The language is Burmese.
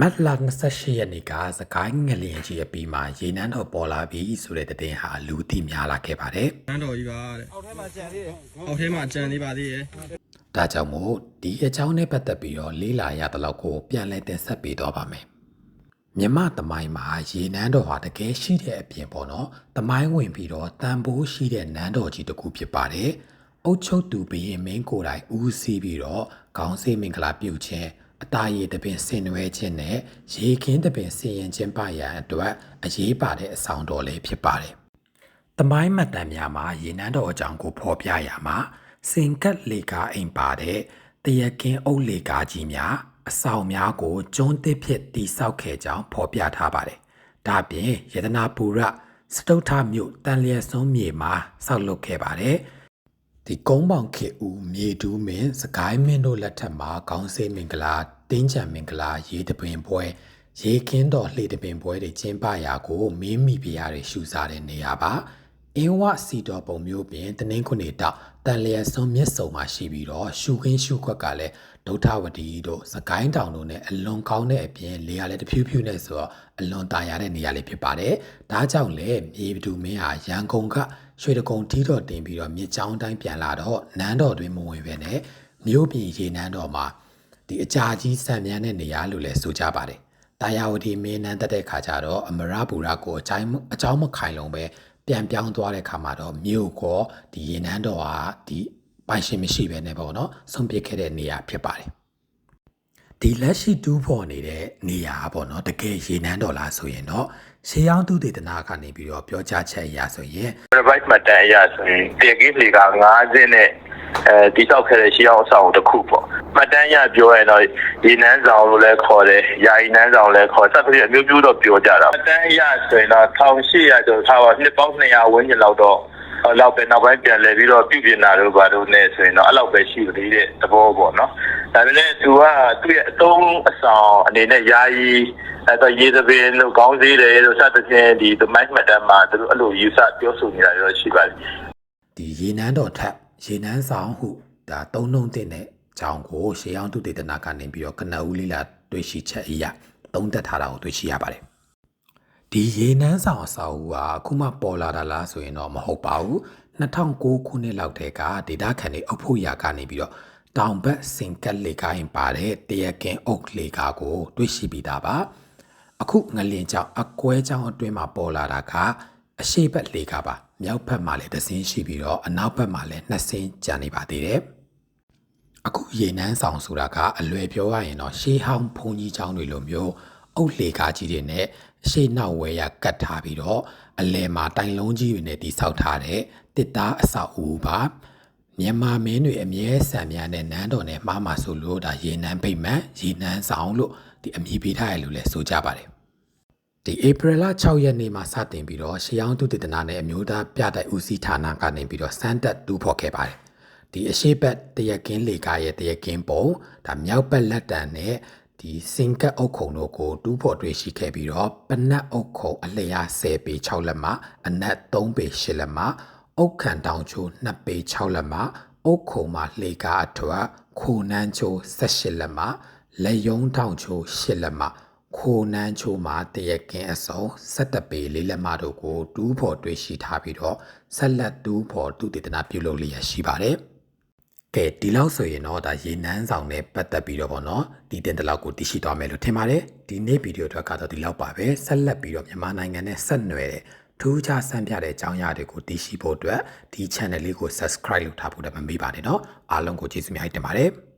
မတ်လ28ရက်နေ့ကစကိုင်းငလျင်ကြီးအပြီးမှာရေနန်းတော်ပေါ်လာပြီဆိုတဲ့တဲ့တင်ဟာလူသိများလာခဲ့ပါတယ်နန်းတော်ကြီးပါတဲ့အောက်ထဲမှာကြံသေးတယ်အောက်ထဲမှာကြံသေးပါသေးရဲ့။ဒါကြောင့်မို့ဒီအကြောင်းနဲ့ပတ်သက်ပြီးတော့လေးလာရတဲ့လောက်ကိုပြန်လည်တင်ဆက်ပေးတော့ပါမယ်။မြမသမိုင်းမှာရေနန်းတော်ဟာတကယ်ရှိတဲ့အပြင်ပေါ့နော်။သမိုင်းဝင်ပြီးတော့တန်ဖိုးရှိတဲ့နန်းတော်ကြီးတစ်ခုဖြစ်ပါတယ်။အုတ်ချုပ်သူဘရင်မင်းကိုယ်တိုင်ဦးစီးပြီးတော့ခေါင်းစေးမင်္ဂလာပြုခြင်း အသားရည်တပင်ဆင်နွှဲခြင်းနဲ့ရေခင်းတပင်ဆင်ရင်ခြင်းပါရန်အတွက်အရေးပါတဲ့အဆောင်တော်လေးဖြစ်ပါတယ်။တမိုင်းမှတ်တမ်းများမှာရေနန်းတော်အကြောင်းကိုဖော်ပြရမှာစင်ကတ်လေကာအိမ်ပါတဲ့တရကင်းအုပ်လေကာကြီးများအဆောင်များကိုကျွန်းတစ်ဖြစ်တိဆောက်ခဲ့ကြောင်းဖော်ပြထားပါတယ်။ဒါပြင်ယတနာပူရစတုထမြို့တန်လျက်စွန်းမြေမှာဆောက်လုပ်ခဲ့ပါတယ်။ဒီကုန်းပေါင်ခေဦး မြေတူးမင်းစကိုင်းမင်းတို့လက်ထက်မှာခေါင်းစေးမင်္ဂလာတင်းချံမင်္ဂလာ ရေတပင်ပွဲရေခင်းတော်လှေတပင်ပွဲတွေကျင်းပရာကိုမင်းမိဖုရားတွေရှုစားတဲ့နေရာပါ အင်းဝစီတော်ပုံမျိုးပြင်တနင်္ဂနွေတောက်တန်လျက်ဆုံးမြစ်စုံမှာရှိပြီးတော့ရှုခင်းရှုခွက်ကလည်းဒုထဝတီတို့စကိုင်းတောင်တို့နဲ့အလွန်ကောင်းတဲ့အပြင်လေရလည်းတဖြူးဖြူးနဲ့ဆိုတော့အလွန်တာယာတဲ့နေရာလေးဖြစ်ပါတယ်။ဒါကြောင့်လည်းမြေတူမင်းဟာရန်ကုန်ကရွှေတကုံထီးတော်တင်ပြီးတော့မြစ်ချောင်းတိုင်းပြန်လာတော့နန်းတော်တွင်မဝင်ပဲနဲ့မြို့ပြည်ရေနန်းတော်မှာဒီအကြာကြီးဆံမြန်းတဲ့နေရာလို့လည်းဆိုကြပါတယ်။တာယာဝတီမင်းနန်းတက်တဲ့ခါကျတော့အမရပူရကိုအချိုင်းအချောင်းမခိုင်လုံပဲ ပြန်ပြောင်းသွားတဲ့ခါမှာတော့မြို့ကောဒီရေနန်းတော်ဟာဒီပိုင်ရှင်မရှိပဲねပေါ့နော်ဆုံးပြစ်ခဲ့တဲ့နေရာဖြစ်ပါတယ်။ဒီလက်ရှိတူးဖော်နေတဲ့နေရာပေါ့နော်တကယ်ရေနန်းတော်လားဆိုရင်တော့ရှေးအောင်သူတေသနာကနေပြီးတော့ပြောကြားချက်အရဆိုရင် revive မှတ်တမ်းအရဆိုရင်တေကင်းလေက9စင်းနဲ့အဲတိတောက်ခဲ့တဲ့ရှေးအောင်အဆောင်တစ်ခုပေါ့ မှတ်တမ်းရပြောရင်တော့ရေနန်းဆောင်လို့လည်းခေါ်တယ်ယာယီနန်းဆောင်လည်းခေါ်စသဖြင့်အမျိုးမျိုးတော့ပြောကြတာမှတ်တမ်းအရဆိုရင်တော့1800ကျော်ထားပါနှစ်ပေါင်း200ဝန်းကျင်လောက်တော့အဲ့လောက်ပဲနောက်ပိုင်းပြန်လဲပြီးတော့ပြုပြင်လာတော့ဘာလို့လဲဆိုရင်တော့အဲ့လောက်ပဲရှိသေးတဲ့သဘောပေါ့နော်ဒါပေမဲ့သူကသူ့ရဲ့အသုံးအဆောင်အနေနဲ့ယာယီအဲ့တော့ရေသပင်လို့ခေါင်းစည်းတယ်လို့စသဖြင့်ဒီသမိုင်းမှတ်တမ်းမှာသူတို့အဲ့လိုယူဆပြောဆိုနေတာတွေတော့ရှိပါတယ်ဒီရေနန်းတော်ထက်ရေနန်းဆောင်ဟုဒါသုံးလုံးတင်တဲ့ ကြောင်းကိုရှေးအောင်သူတေသနာကနေပြီးတော့ကနဦးလေးလာတွေ့ရှိချက်အရာသုံးသက်ထားတာကိုတွေ့ရှိရပါတယ်ဒီရေနန်းဆောင်အစာအုပ်ကအခုမှပေါ်လာတာလားဆိုရင်တော့မဟုတ်ပါဘူး2009ခုနှစ်လောက်တည်းကဒေတာခန်တွေအုပ်ဖို့ရာကနေပြီးတော့တောင်ဘက်စင်ကက်လေကိုင်းပါတဲ့တရကင်အုပ်လေကာကိုတွေ့ရှိပြီးသားပါအခုငလင်ကြောင့်အကွဲကြောင့်အတွင်းမှာပေါ်လာတာကအရှိတ်ဘက်လေကပါမြောက်ဘက်မှာလည်းတစ်စင်းရှိပြီးတော့အနောက်ဘက်မှာလည်းနှစ်စင်းကျန်နေပါသေးတယ် အခုရေနန်းဆောင်ဆိုတာကအလွယ်ပြောရရင်တော့ရှေးဟောင်းဘုံကြီးကျောင်းတွေလိုမျိုးအုတ်လေကားကြီးတွေနဲ့အရှိတ်နောက်ဝဲရကတ်ထားပြီးတော့အလဲမှာတိုင်လုံးကြီးတွေနဲ့တိဆောက်ထားတဲ့တစ်သားအဆောက်အဦပါမြန်မာမင်းတွေအမြဲဆံများတဲ့နန်းတော်နဲ့မှားမှာဆိုလို့ဒါရေနန်းပိတ်မှန်ရေနန်းဆောင်လို့ဒီအမည်ပေးထားရလို့လည်းဆိုကြပါတယ်ဒီဧပြီလ6ရက်နေ့မှာစတင်ပြီးတော့ရှေးအောင်သူတေသနာနဲ့အမျိုးသားပြတိုက်ဦးစီးဌာနကနေပြီးတော့စမ်းတက်တူးဖော်ခဲ့ပါတယ်။ ဒီအရှိတ်ဘက်တရကင်းလေကားရဲ့တရကင်းပုံဒါမြောက်ဘက်လက်တံနဲ့ဒီစင်ကတ်အုပ်ခုံတို့ကိုတူးဖော်တွေ့ရှိခဲ့ပြီးတော့ပနတ်အုပ်ခုံအလျား10ပေ6လက်မအနက်3ပေ8လက်မအုတ်ခံတောင်ချိုး2ပေ6လက်မအုတ်ခုံမှာလေကားအထွတ်ခိုနန်းချိုး18လက်မလက်ယုံတောင်ချိုး8လက်မခိုနန်းချိုမှာတရကင်းအစုံ17ပေလေးလက်မတို့ကိုတူးဖော်တွေ့ရှိထားပြီးတော့ဆက်လက်တူးဖော်သူတေသနာပြုလုပ်လျက်ရှိပါတယ်။ ကဲဒီလောက်ဆိုရင်တော့ဒါရေနန်းဆောင်နဲ့ပတ်သက်ပြီးတော့ဗောနော်ဒီတင်တလောက်ကိုတရှိသွားမယ်လို့ထင်ပါတယ်။ဒီနေ့ဗီဒီယိုအတွက်ကတော့ဒီလောက်ပါပဲဆက်လက်ပြီးတော့မြန်မာနိုင်ငံနဲ့ဆက်နွယ်တဲ့ထူးခြားဆန်းပြတဲ့အကြောင်းအရာတွေကိုသိရှိဖို့အတွက်ဒီ channel လေးကို subscribe လုပ်ထားဖို့လည်းမမေ့ပါနဲ့เนาะအားလုံးကိုကျေးဇူးများတင်ပါတယ်။